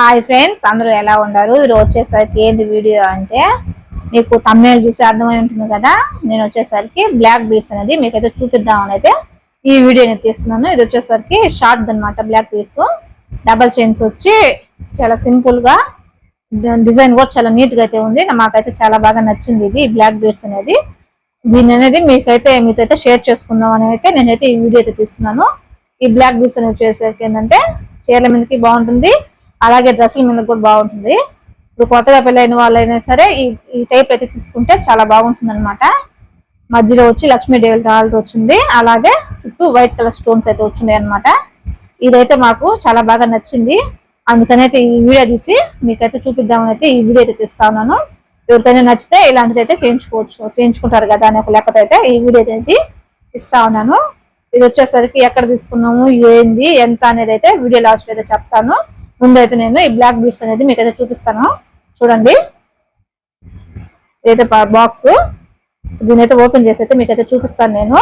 Hi friends అందరూ ఎలా ఉన్నారు? ఈరోజు వచ్చేసరికి ఏంది వీడియో అంటే మీకు తమిళ చూసి అర్థమై ఉంటుంది కదా? నేను వచ్చేసరికి బ్లాక్ బీట్స్ అనేది మీకైతే చూపిద్దామని అయితే ఈ వీడియో నేను తీస్తున్నాను. ఇది వచ్చేసరికి షార్ట్ అనమాట బ్లాక్ బీట్స్ డబల్ చైన్స్ వచ్చి చాలా సింపుల్గా డిజైన్ కూడా చాలా నీట్గా అయితే ఉంది. మాకైతే చాలా బాగా నచ్చింది ఇది బ్లాక్ బీట్స్ అనేది. దీని అనేది మీకైతే మీతో అయితే షేర్ చేసుకుందాం అని అయితే నేనైతే ఈ వీడియో అయితే తీస్తున్నాను. ఈ బ్లాక్ బీట్స్ అనేది వచ్చేసరికి ఏంటంటే చీరల మీదకి బాగుంటుంది. అలాగే డ్రెస్సుల మీద కూడా బాగుంటుంది. ఇప్పుడు కొత్తగా పెళ్ళైన వాళ్ళైనా సరే ఈ ఈ టైప్ అయితే తీసుకుంటే చాలా బాగుంటుంది అనమాట మధ్యలో వచ్చి లక్ష్మీదేవి డాలర్ వచ్చింది. అలాగే చుట్టూ వైట్ కలర్ స్టోన్స్ అయితే వచ్చినాయి అనమాట ఇదైతే మాకు చాలా బాగా నచ్చింది. అందుకనైతే ఈ వీడియో తీసి మీకైతే చూపిద్దామని అయితే ఈ వీడియో అయితే తీస్తా ఉన్నాను. ఎవరికైనా నచ్చితే ఇలాంటిది అయితే చేయించుకోవచ్చు చేయించుకుంటారు కదా అనే ఒక లెక్కతో అయితే ఈ వీడియో అయితే ఇస్తా ఉన్నాను. ఇది వచ్చేసరికి ఎక్కడ తీసుకున్నాము ఏంది ఎంత అనేది అయితే వీడియో లాస్ట్ అయితే చెప్తాను. ముందైతే నేను ఈ బ్లాక్ బీడ్స్ అనేది మీకు అయితే చూపిస్తాను. చూడండి. ఇదైతే బాక్స్ దీనైతే అయితే ఓపెన్ చేసి అయితే మీకైతే చూపిస్తాను నేను.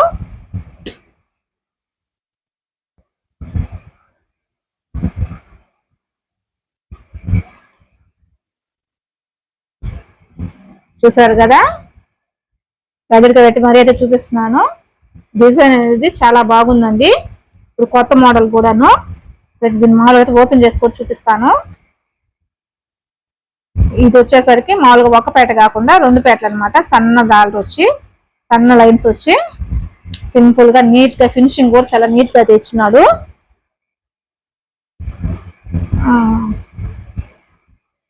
చూసారు కదా? దగ్గరికి పెట్టి మరీ అయితే చూపిస్తున్నాను. డిజైన్ అనేది చాలా బాగుందండి. ఇప్పుడు కొత్త మోడల్ కూడాను. దీన్ని మామూలుగా అయితే ఓపెన్ చేసుకొని చూపిస్తాను. ఇది వచ్చేసరికి మామూలుగా ఒక పేట కాకుండా రెండు పేటలు అనమాట సన్న దాళ్ళు వచ్చి సన్న లైన్స్ వచ్చి సింపుల్గా నీట్గా ఫినిషింగ్ కూడా చాలా నీట్గా తెచ్చున్నాడు.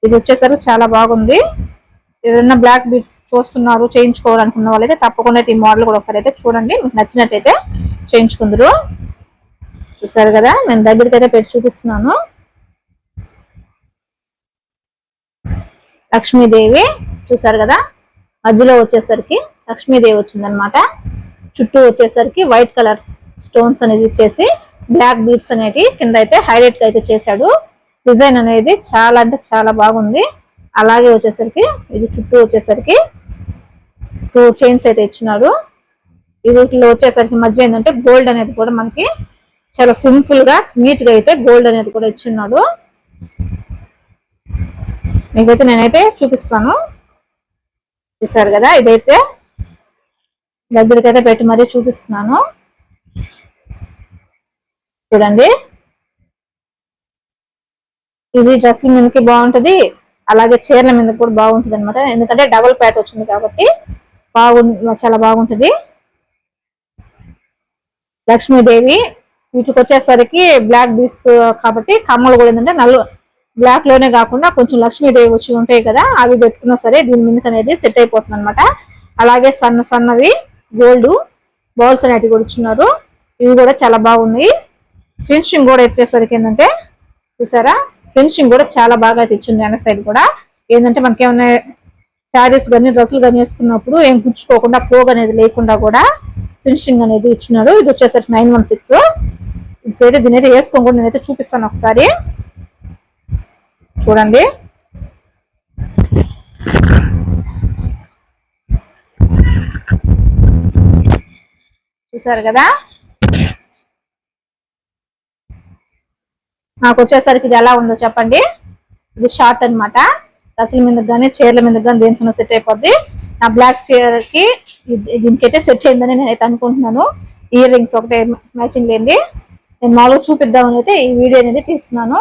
ఇది వచ్చేసరికి చాలా బాగుంది. ఎవరైనా బ్లాక్ బీడ్స్ చూస్తున్నారు చేయించుకోవాలనుకున్న వాళ్ళైతే తప్పకుండా ఈ మోడల్ కూడా ఒకసారి అయితే చూడండి. మీకు నచ్చినట్టయితే చేయించుకుందరు. చూసారు కదా? నేను దగ్గరికి అయితే పెట్టి చూపిస్తున్నాను. లక్ష్మీదేవి చూసారు కదా? మధ్యలో వచ్చేసరికి లక్ష్మీదేవి వచ్చిందనమాట చుట్టూ వచ్చేసరికి వైట్ కలర్ స్టోన్స్ అనేది ఇచ్చేసి బ్లాక్ బీడ్స్ అనేవి కింద అయితే హైలైట్ అయితే చేశాడు. డిజైన్ అనేది చాలా అంటే చాలా బాగుంది. అలాగే వచ్చేసరికి ఇది చుట్టూ వచ్చేసరికి టూ చైన్స్ అయితే ఇచ్చినాడు. వీటిలో వచ్చేసరికి మధ్య ఏంటంటే గోల్డ్ అనేది కూడా మనకి చాలా సింపుల్గా నీట్గా అయితే గోల్డ్ అనేది కూడా ఇచ్చిన్నాడు. మీకైతే నేనైతే చూపిస్తాను. చూసారు కదా? ఇదైతే దగ్గరికైతే పెట్టి మరీ చూపిస్తున్నాను. చూడండి. ఇది డ్రెస్ మీదకి బాగుంటది అలాగే చీరల మీద కూడా బాగుంటుంది అనమాట ఎందుకంటే డబుల్ ప్యాట్ వచ్చింది కాబట్టి బాగు చాలా బాగుంటుంది. లక్ష్మీదేవి వీటికి వచ్చేసరికి బ్లాక్ బీడ్స్ కాబట్టి కమ్మలు కూడా ఏంటంటే నల్లు బ్లాక్లోనే కాకుండా కొంచెం లక్ష్మీదేవి వచ్చి ఉంటాయి కదా అవి పెట్టుకున్నా సరే దీని మీదకి అనేది సెట్ అయిపోతుంది అనమాట అలాగే సన్న సన్నవి గోల్డ్ బౌల్స్ అనేటివి కూడా ఇచ్చున్నారు. ఇవి కూడా చాలా బాగున్నాయి. ఫినిషింగ్ కూడా ఎత్తేసరికి ఏంటంటే చూసారా? ఫినిషింగ్ కూడా చాలా బాగా అయితే ఇచ్చింది వెనక సైడ్ కూడా. ఏంటంటే మనకి ఏమైనా శారీస్ కానీ డ్రెస్సులు కానీ వేసుకున్నప్పుడు ఏం గుచ్చుకోకుండా పోగ్ అనేది లేకుండా కూడా ఫినిషింగ్ అనేది ఇచ్చినాడు ఇది వచ్చేసరికి నైన్ వన్ సిక్స్ ఇప్పుడైతే దీని అయితే వేసుకొని కూడా నేనైతే చూపిస్తాను ఒకసారి. చూడండి. చూసారు కదా? నాకు వచ్చేసరికి ఇది ఎలా ఉందో చెప్పండి. ఇది షార్ట్ అనమాట డ్రెస్సుల మీద కానీ చీరల మీద కానీ దేనికన్నా సెట్ అయిపోద్ది. నా బ్లాక్ చీరకి దీనికి అయితే సెట్ అయిందని నేనైతే అనుకుంటున్నాను. ఇయర్ రింగ్స్ ఒకటే మ్యాచింగ్ లేని నేను మామూలుగా చూపిద్దామని అయితే ఈ వీడియో అనేది తీస్తున్నాను.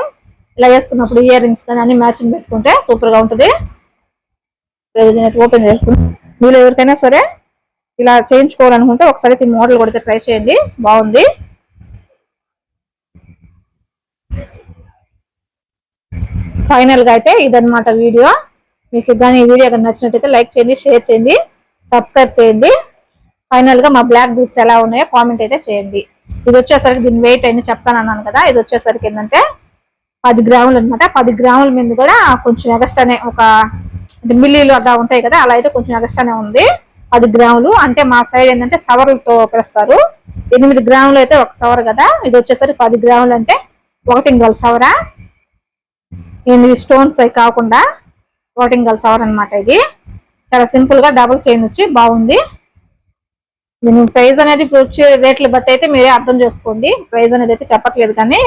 ఇలా వేసుకున్నప్పుడు ఇయర్ రింగ్స్ కానీ అన్ని మ్యాచింగ్ పెట్టుకుంటే సూపర్గా ఉంటుంది ఓపెన్ చేస్తుంది మీరు ఎవరికైనా సరే ఇలా చేయించుకోవాలనుకుంటే ఒకసారి ఈ మోడల్ కొడితే ట్రై చేయండి. బాగుంది. ఫైనల్గా అయితే ఇదనమాట వీడియో. మీకు కానీ ఈ వీడియో కానీ నచ్చినట్టయితే లైక్ చేయండి షేర్ చేయండి సబ్స్క్రైబ్ చేయండి. ఫైనల్గా మా బ్లాక్ బీట్స్ ఎలా ఉన్నాయో కామెంట్ అయితే చేయండి. ఇది వచ్చేసరికి దీని వెయిట్ అయినా చెప్తాను అన్నాను కదా ఇది వచ్చేసరికి ఏంటంటే పది గ్రాములు అనమాట పది గ్రాముల మీద కూడా కొంచెం ఎగస్ట్రానే ఒక మిల్లీలు అలా ఉంటాయి కదా అలా అయితే కొంచెం ఎగస్ట్రానే ఉంది. పది గ్రాములు అంటే మా సైడ్ ఏంటంటే సవర్లతో పెడతారు ఎనిమిది గ్రాములు అయితే ఒక సవర్ కదా ఇది వచ్చేసరికి పది గ్రాములు అంటే ఒకటి ఇంకల్ సవరా. ఎనిమిది స్టోన్స్ అవి కాకుండా ఒకటి గల్ సవర్ అనమాట ఇది. చాలా సింపుల్గా డబుల్ చైన్ వచ్చి బాగుంది. ప్రైస్ అనేది ఇప్పుడు వచ్చే రేట్లు బట్టి అయితే మీరే అర్థం చేసుకోండి. ప్రైస్ అనేది అయితే చెప్పట్లేదు కానీ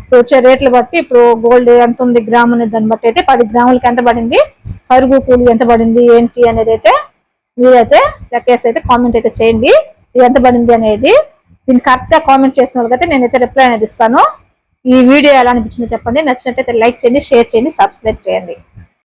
ఇప్పుడు వచ్చే రేట్లు బట్టి ఇప్పుడు గోల్డ్ ఎంత ఉంది గ్రామ్ అనేది దాన్ని బట్టి అయితే పది గ్రాములకి ఎంత పడింది పరుగు కూలి ఎంత పడింది ఏంటి అనేది అయితే మీరైతే లెక్కేసి అయితే కామెంట్ అయితే చేయండి. ఇది ఎంత పడింది అనేది దీన్ని కరెక్ట్గా కామెంట్ చేసిన వాళ్ళకైతే నేనైతే రిప్లై అనేది ఇస్తాను. ఈ వీడియో ఎలా అనిపించిందో చెప్పండి. నచ్చినట్టయితే లైక్ చేయండి షేర్ చేయండి సబ్స్క్రైబ్ చేయండి.